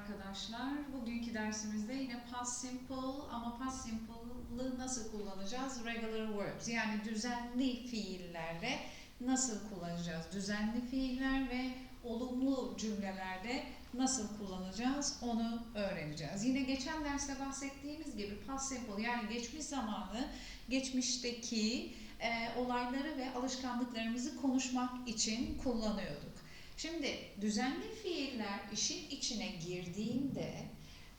arkadaşlar. Bugünkü dersimizde yine past simple ama past simple'ı nasıl kullanacağız? Regular verbs yani düzenli fiillerle nasıl kullanacağız? Düzenli fiiller ve olumlu cümlelerde nasıl kullanacağız onu öğreneceğiz. Yine geçen derste bahsettiğimiz gibi past simple yani geçmiş zamanı geçmişteki e, olayları ve alışkanlıklarımızı konuşmak için kullanıyorduk. Şimdi düzenli fiiller işin içine girdiğinde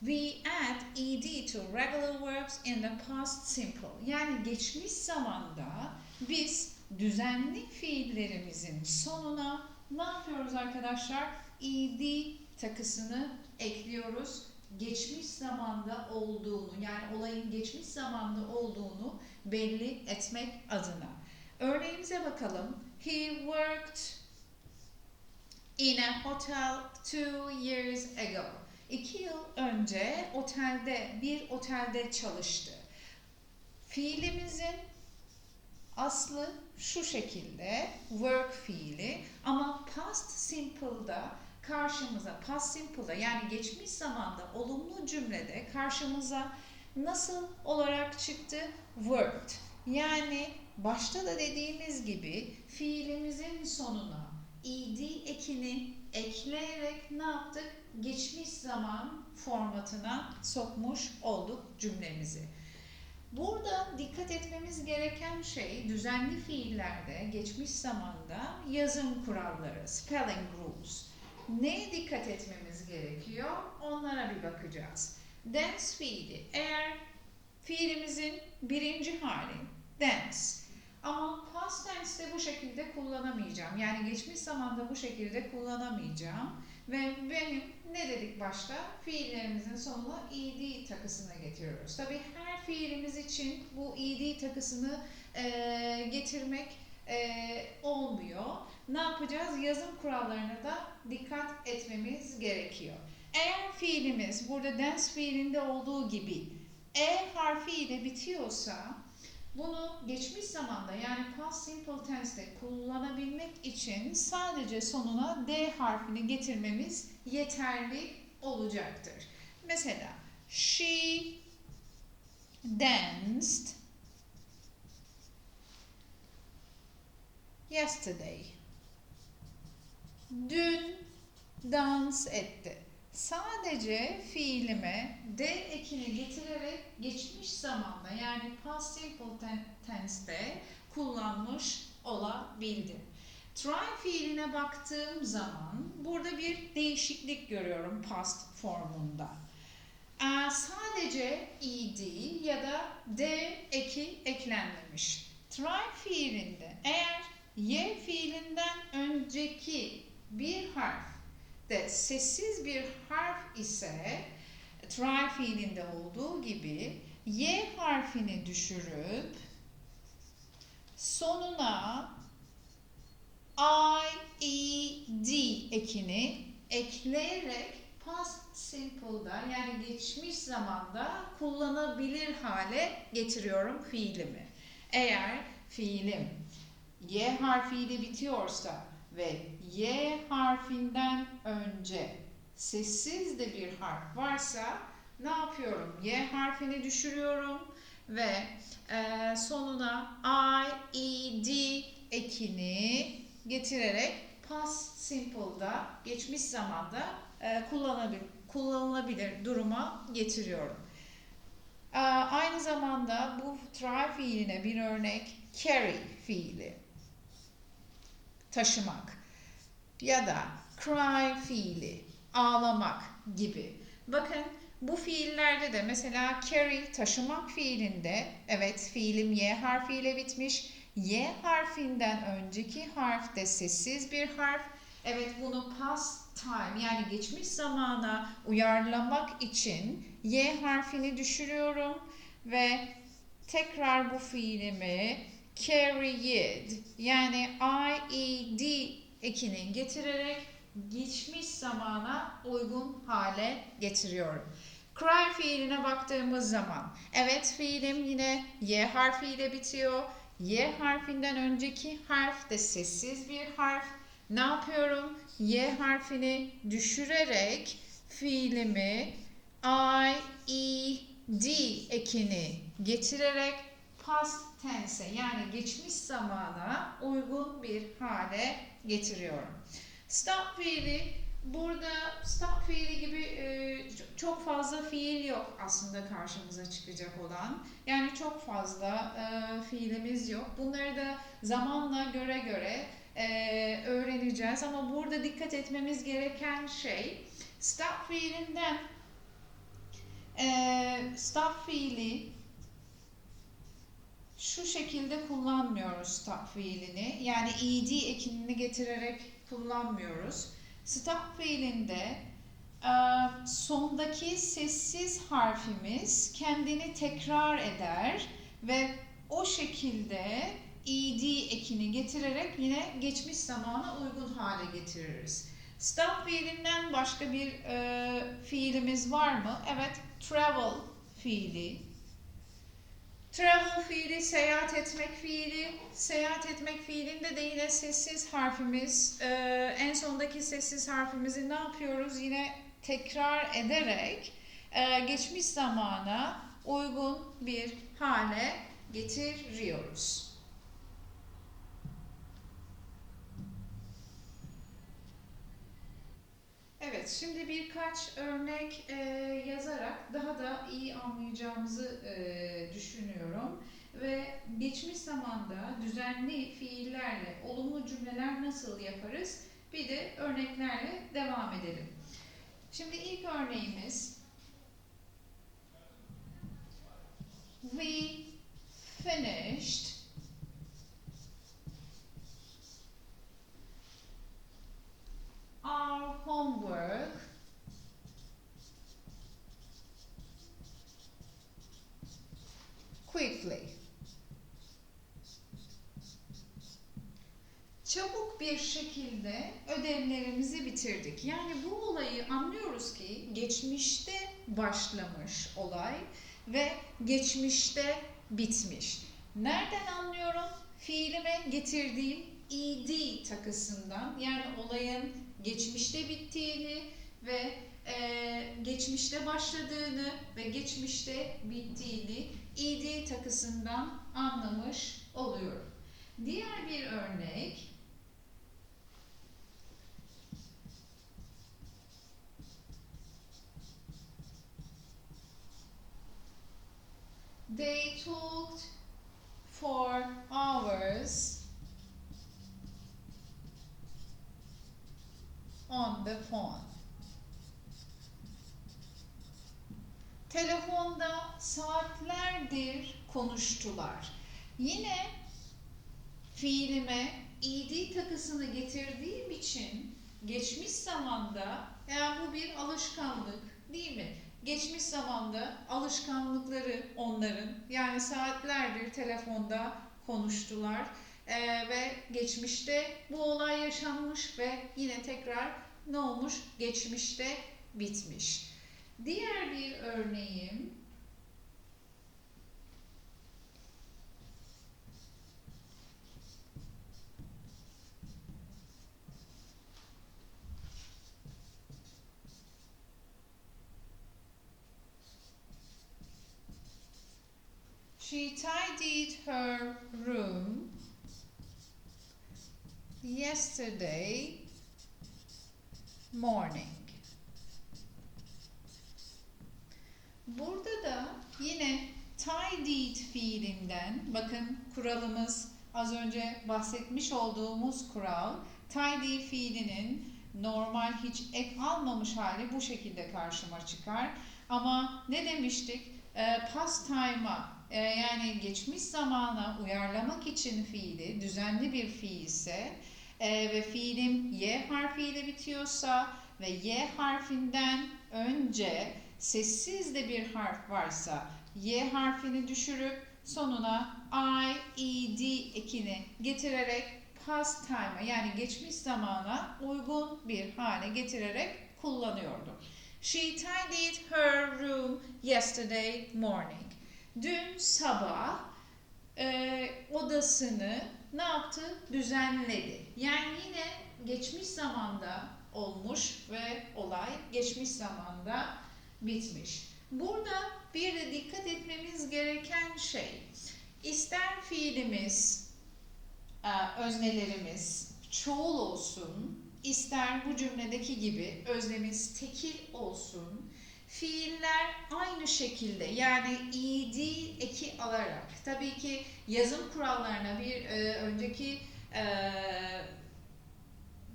we add ed to regular verbs in the past simple. Yani geçmiş zamanda biz düzenli fiillerimizin sonuna ne yapıyoruz arkadaşlar? ed takısını ekliyoruz. Geçmiş zamanda olduğunu yani olayın geçmiş zamanda olduğunu belli etmek adına. Örneğimize bakalım. He worked in a hotel two years ago. İki yıl önce otelde, bir otelde çalıştı. Fiilimizin aslı şu şekilde, work fiili ama past simple'da karşımıza, past simple'da yani geçmiş zamanda olumlu cümlede karşımıza nasıl olarak çıktı? Worked. Yani başta da dediğimiz gibi fiilimizin sonuna ed ekini ekleyerek ne yaptık? Geçmiş zaman formatına sokmuş olduk cümlemizi. Burada dikkat etmemiz gereken şey düzenli fiillerde geçmiş zamanda yazım kuralları, spelling rules. Neye dikkat etmemiz gerekiyor? Onlara bir bakacağız. Dance fiili eğer fiilimizin birinci hali dance ama past tense'de bu şekilde kullanamayacağım. Yani geçmiş zamanda bu şekilde kullanamayacağım. Ve benim ne dedik başta? Fiillerimizin sonuna ed takısına getiriyoruz. Tabii her fiilimiz için bu ed takısını e, getirmek e, olmuyor. Ne yapacağız? Yazım kurallarına da dikkat etmemiz gerekiyor. Eğer fiilimiz burada dance fiilinde olduğu gibi e harfi ile bitiyorsa bunu geçmiş zamanda yani past simple tense'de kullanabilmek için sadece sonuna D harfini getirmemiz yeterli olacaktır. Mesela she danced yesterday. Dün dans etti. Sadece fiilime D ekini getirerek geçmiş zamanda yani past simple tense'de kullanmış olabildim. Try fiiline baktığım zaman burada bir değişiklik görüyorum past formunda. Ee, sadece ed ya da d eki eklenmemiş. Try fiilinde eğer y fiilinden önceki bir harf de sessiz bir harf ise try fiilinde olduğu gibi y harfini düşürüp sonuna i, e, d ekini ekleyerek past simple'da yani geçmiş zamanda kullanabilir hale getiriyorum fiilimi. Eğer fiilim y harfiyle bitiyorsa ve y harfinden önce sessiz de bir harf varsa ne yapıyorum? Y harfini düşürüyorum ve e, sonuna I, E, D ekini getirerek past simple'da geçmiş zamanda e, kullanabilir, kullanılabilir duruma getiriyorum. E, aynı zamanda bu try fiiline bir örnek carry fiili taşımak ya da cry fiili ağlamak gibi. Bakın bu fiillerde de mesela carry taşımak fiilinde evet fiilim y harfiyle bitmiş. Y harfinden önceki harf de sessiz bir harf. Evet bunu past time yani geçmiş zamana uyarlamak için y harfini düşürüyorum ve tekrar bu fiilimi carried yani I-E-D ekini getirerek geçmiş zamana uygun hale getiriyorum. Cry fiiline baktığımız zaman evet fiilim yine Y harfiyle bitiyor. Y harfinden önceki harf de sessiz bir harf. Ne yapıyorum? Y harfini düşürerek fiilimi I, E, D ekini getirerek past tense yani geçmiş zamana uygun bir hale getiriyorum. Stop fiili burada stop fiili gibi e, çok fazla fiil yok aslında karşımıza çıkacak olan. Yani çok fazla e, fiilimiz yok. Bunları da zamanla göre göre e, öğreneceğiz ama burada dikkat etmemiz gereken şey stop fiilinden e, stop fiili şu şekilde kullanmıyoruz stop fiilini. Yani ed ekinini getirerek kullanmıyoruz. Stop fiilinde e, sondaki sessiz harfimiz kendini tekrar eder ve o şekilde ed ekini getirerek yine geçmiş zamana uygun hale getiririz. Stop fiilinden başka bir e, fiilimiz var mı? Evet, travel fiili. Travel fiili seyahat etmek fiili. Seyahat etmek fiilinde de yine sessiz harfimiz. e, en sondaki sessiz harfimizi ne yapıyoruz? Yine tekrar ederek e, geçmiş zamana uygun bir hale getiriyoruz. Evet, şimdi birkaç örnek e, yazarak daha da iyi anlayacağımızı e, düşünüyorum. Zamanda düzenli fiillerle olumlu cümleler nasıl yaparız? Bir de örneklerle devam edelim. Şimdi ilk örneğimiz We finished our homework quickly. Bir şekilde ödevlerimizi bitirdik. Yani bu olayı anlıyoruz ki geçmişte başlamış olay ve geçmişte bitmiş. Nereden anlıyorum? Fiilime getirdiğim ed takısından yani olayın geçmişte bittiğini ve e, geçmişte başladığını ve geçmişte bittiğini ed takısından anlamış oluyorum. Diğer bir örnek They talked for hours on the phone. Telefonda saatlerdir konuştular. Yine fiilime ed takısını getirdiğim için geçmiş zamanda yani bu bir alışkanlık değil mi? Geçmiş zamanda alışkanlıkları onların yani saatlerdir telefonda konuştular Ee, ve geçmişte bu olay yaşanmış ve yine tekrar ne olmuş? Geçmişte bitmiş. Diğer bir örneğim tidied her room yesterday morning. Burada da yine tidied fiilinden bakın kuralımız az önce bahsetmiş olduğumuz kural tidy fiilinin normal hiç ek almamış hali bu şekilde karşıma çıkar. Ama ne demiştik? Ee, past time'a e, yani geçmiş zamana uyarlamak için fiili düzenli bir fiil ise e, ve fiilim y harfiyle bitiyorsa ve y harfinden önce sessiz de bir harf varsa y harfini düşürüp sonuna i, ed ekini getirerek past time'a yani geçmiş zamana uygun bir hale getirerek kullanıyordum. She tidied her room yesterday morning. Dün sabah e, odasını ne yaptı? Düzenledi. Yani yine geçmiş zamanda olmuş ve olay geçmiş zamanda bitmiş. Burada bir de dikkat etmemiz gereken şey ister fiilimiz, e, öznelerimiz çoğul olsun, ister bu cümledeki gibi öznemiz tekil olsun, fiiller aynı şekilde yani ed eki alarak tabii ki yazım kurallarına bir e, önceki e,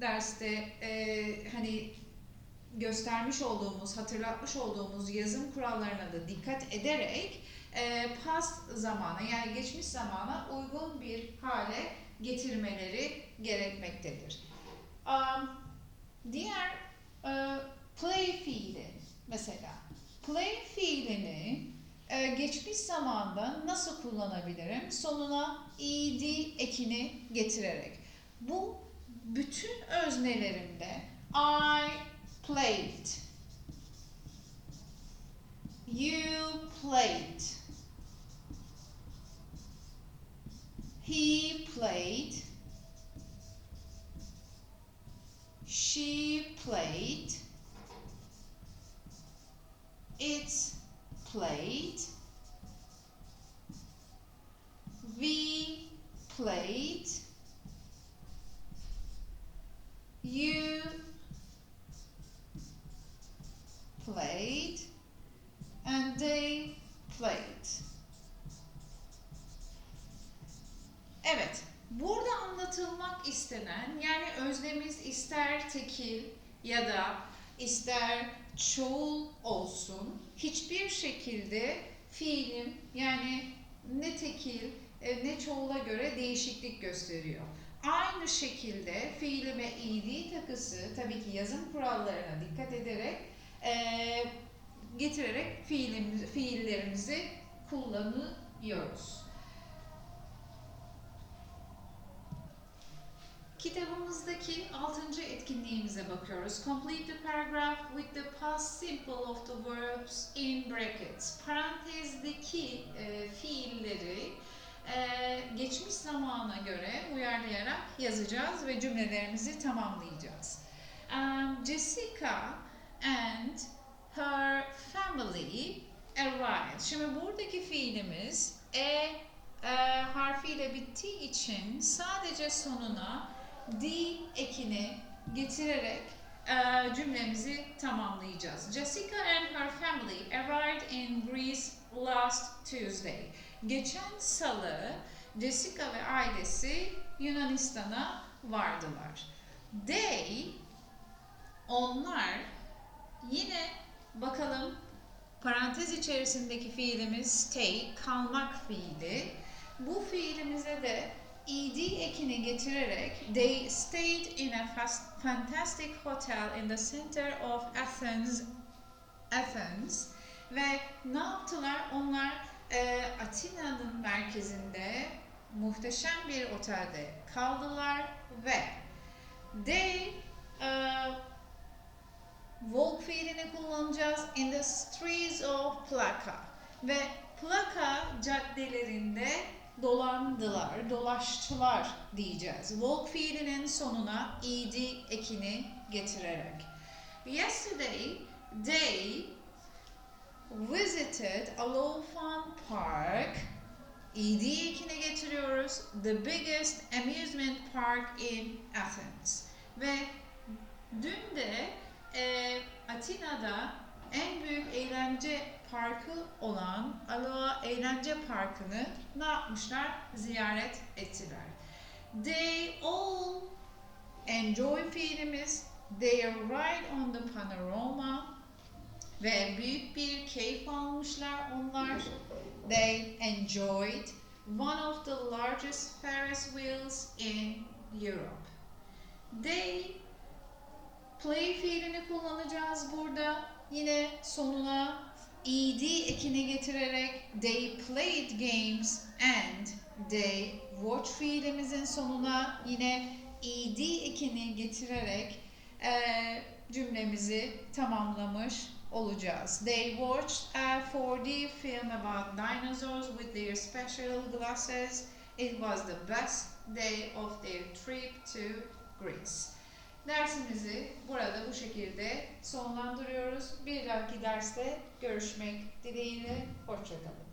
derste e, hani göstermiş olduğumuz, hatırlatmış olduğumuz yazım kurallarına da dikkat ederek e, past zamana yani geçmiş zamana uygun bir hale getirmeleri gerekmektedir. Um, diğer e, play fiili mesela play fiilini e, geçmiş zamanda nasıl kullanabilirim? Sonuna ed ekini getirerek. Bu bütün öznelerimde I played. You played. He played. She played. It played. We played. You played. And they played. Evet, burada anlatılmak istenen yani öznemiz ister tekil ya da ister çoğul hiçbir şekilde fiilim yani ne tekil e, ne çoğula göre değişiklik gösteriyor. Aynı şekilde fiilime ed takısı tabii ki yazım kurallarına dikkat ederek e, getirerek fiilimizi, fiillerimizi kullanıyoruz. Kitabımızdaki 6. etkinliğimize bakıyoruz. Complete the paragraph with the past simple of the verbs in brackets. Parantezdeki e, fiilleri e, geçmiş zamana göre uyarlayarak yazacağız ve cümlelerimizi tamamlayacağız. Um, Jessica and her family arrived. Şimdi buradaki fiilimiz e, e harfiyle bittiği için sadece sonuna d ekini getirerek e, cümlemizi tamamlayacağız. Jessica and her family arrived in Greece last Tuesday. Geçen salı Jessica ve ailesi Yunanistan'a vardılar. They, onlar yine bakalım parantez içerisindeki fiilimiz stay, kalmak fiili. Bu fiilimize de ed ekini getirerek they stayed in a fantastic hotel in the center of Athens Athens ve ne yaptılar? Onlar e, Atina'nın merkezinde muhteşem bir otelde kaldılar ve they e, walk fiilini kullanacağız in the streets of Plaka ve Plaka caddelerinde dolandılar, dolaştılar diyeceğiz. Walk fiilinin sonuna ed ekini getirerek. Yesterday they visited Alofan Park. ed ekini getiriyoruz. The biggest amusement park in Athens. Ve dün de e, Atina'da en büyük eğlence parkı olan Aloha Eğlence Parkı'nı ne yapmışlar? Ziyaret ettiler. They all enjoy fiilimiz. They right on the panorama ve büyük bir keyif almışlar onlar. They enjoyed one of the largest Ferris wheels in Europe. They play fiilini kullanacağız burada. Yine sonuna ed ekini getirerek they played games and they watch fiilimizin sonuna yine ed ekini getirerek e, cümlemizi tamamlamış olacağız. They watched a 4D film about dinosaurs with their special glasses. It was the best day of their trip to Greece. Dersimizi burada bu şekilde sonlandırıyoruz. Bir dahaki derste görüşmek dileğiyle. Hoşçakalın.